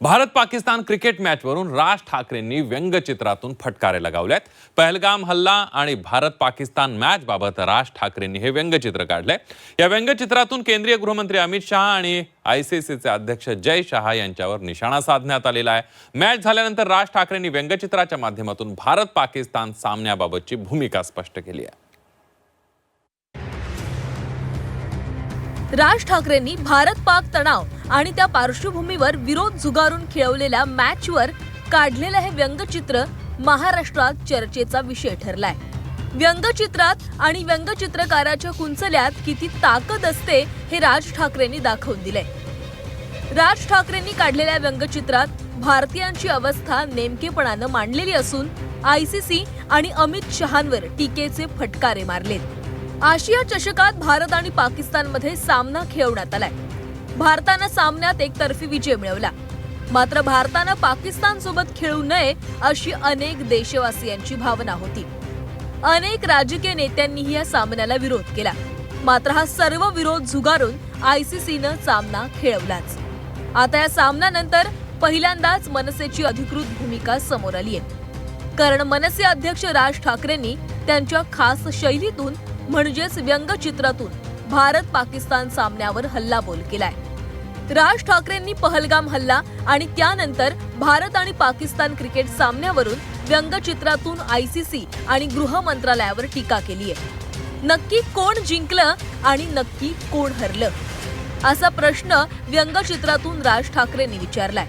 Bharat Pakistan cricket मॅचवरून राज ठाकरेंनी व्यंगचित्रातून फटकारे लगावल्यात पहलगाम हल्ला आणि भारत पाकिस्तान मॅचबाबत राज ठाकरेंनी हे व्यंगचित्र काढलंय. या व्यंगचित्रातून केंद्रीय गृहमंत्री अमित शहा आणि आयसीसीचे अध्यक्ष जय शहा यांच्यावर निशाणा साधण्यात आलेला आहे. मॅच झाल्यानंतर राज ठाकरेंनी व्यंगचित्राच्या माध्यमातून भारत पाकिस्तान सामन्याबाबतची भूमिका स्पष्ट केली आहे. राज ठाकरेंनी भारत पाक तणाव आणि त्या पार्श्वभूमीवर विरोध झुगारून खेळवलेल्या मॅचवर काढलेलं हे व्यंगचित्र महाराष्ट्रात चर्चेचा विषय ठरलाय. व्यंगचित्रात आणि व्यंगचित्रकाराच्या कुंचल्यात किती ताकद असते हे राज ठाकरेंनी दाखवून दिलंय. राज ठाकरेंनी काढलेल्या व्यंगचित्रात भारतीयांची अवस्था नेमकेपणानं मांडलेली असून आयसीसी आणि अमित शहांवर टीकेचे फटकारे मारलेत. आशिया चषकात भारत आणि पाकिस्तानमध्ये सामना खेळवण्यात आलाय. भारतानं सामन्यात एकतर्फी विजय मिळवला. मात्र भारतानं पाकिस्तान सोबत खेळू नये अशी अनेक देशवासियांची भावना होती. अनेक राजकीय नेत्यांनीही या सामन्याला विरोध केला. मात्र हा सर्व विरोध झुगारून आयसीसीनं सामना खेळवलाच. आता या सामन्यानंतर पहिल्यांदाच मनसेची अधिकृत भूमिका समोर आली आहे कारण मनसे अध्यक्ष राज ठाकरेंनी त्यांच्या खास शैलीतून म्हणजेच व्यंगचित्रातून भारत पाकिस्तान सामन्यावर हल्लाबोल केलाय. राज ठाकरेंनी पहलगाम हल्ला आणि त्यानंतर भारत आणि पाकिस्तान क्रिकेट सामन्यावरून व्यंगचित्रातून आयसीसी आणि गृह मंत्रालयावर टीका केली आहे नक्की कोण जिंकलं आणि नक्की कोण हरलं? असा प्रश्न व्यंगचित्रातून राज ठाकरेंनी विचारलाय.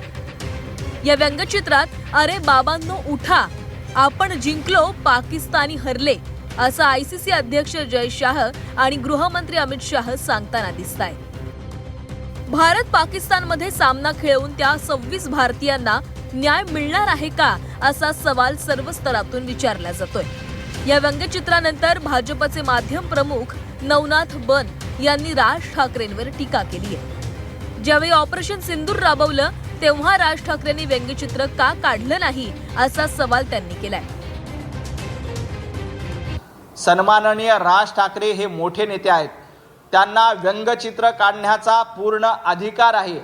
या व्यंगचित्रात अरे बाबांनो उठा. आपण जिंकलो पाकिस्तानी हरले. असं आयसीसी अध्यक्ष जय शाह आणि गृहमंत्री अमित शाह सांगताना दिसत आहे भारत पाकिस्तानमध्ये सामना खेळवून त्या सव्वीस भारतीयांना न्याय मिळणार आहे का असा सवाल सर्व स्तरातून विचारला जातोय. या व्यंगचित्रानंतर भाजपचे माध्यम प्रमुख नवनाथ बन यांनी राज ठाकरेंवर टीका केली आहे. ज्यावेळी ऑपरेशन सिंदूर राबवलं तेव्हा राज ठाकरेंनी व्यंगचित्र का काढलं नाही असा सवाल त्यांनी केलाय. सन्माननीय राज ठाकरे हे मोठे नेते आहेत. त्यांना व्यंगचित्र काढण्याचा पूर्ण अधिकार आहे.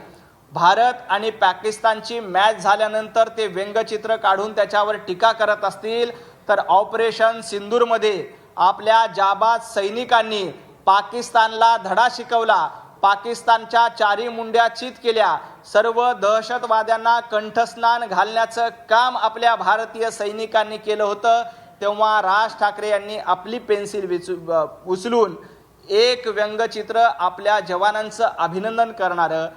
भारत आणि पाकिस्तानची मॅच झाल्यानंतर ते व्यंगचित्र काढून त्याच्यावर टीका करत असतील तर ऑपरेशन सिंदूरमध्ये आपल्या जाबाज सैनिकांनी पाकिस्तानला धडा शिकवला. पाकिस्तानच्या चारी मुंड्या चित केल्या. सर्व दहशतवाद्यांना कंठस्नान घालण्याचं काम आपल्या भारतीय सैनिकांनी केलं होतं. तेव्हा राज ठाकरे यांनी आपली पेन्सिल विचू उचलून एक व्यंगचित्र आपल्या जवानांचं अभिनंदन करणारं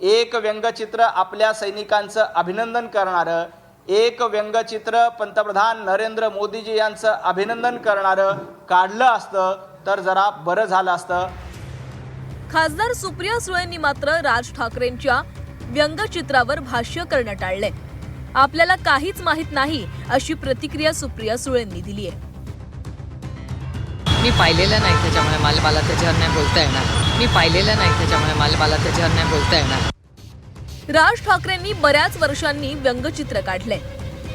एक व्यंगचित्र आपल्या सैनिकांचं अभिनंदन करणारं एक व्यंगचित्र पंतप्रधान नरेंद्र मोदीजी यांचं अभिनंदन करणारं काढलं असतं तर जरा बरं झालं असतं. खासदार सुप्रिया सुळेंनी मात्र राज ठाकरेंच्या व्यंगचित्रावर भाष्य करणं टाळले आपल्याला काहीच माहीत नाही अशी प्रतिक्रिया सुप्रिया सुळेंनी दिली आहे. मी पाहिलेलं नाही त्याच्यामुळे मला मला त्याच्यावर नाही बोलता येणार. मी पाहिलेलं नाही त्याच्यामुळे मला मला त्याच्यावर नाही बोलता येणार. राज ठाकरेंनी बऱ्याच वर्षांनी व्यंगचित्र काढले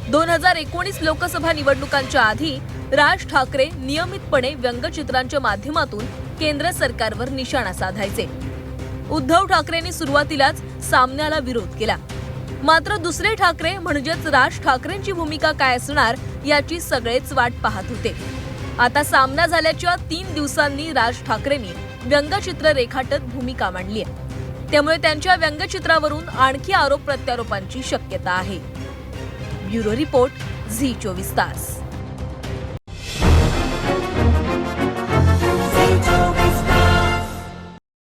दोन हजार एकोणीस लोकसभा निवडणुकांच्या आधी राज ठाकरे नियमितपणे व्यंगचित्रांच्या माध्यमातून केंद्र सरकारवर निशाणा साधायचे. उद्धव ठाकरेंनी सुरुवातीलाच सामन्याला विरोध केला. मात्र दुसरे ठाकरे म्हणजेच राज ठाकरेंची भूमिका काय असणार याची सगळेच वाट पाहत होते. आता सामना झाल्याच्या तीन दिवसांनी राज ठाकरेंनी व्यंगचित्र रेखाटत भूमिका मांडली आहे. त्यामुळे त्यांच्या व्यंगचित्रावरून आणखी आरोप प्रत्यारोपांची शक्यता आहे. ब्युरो रिपोर्ट झी चोवीस तास.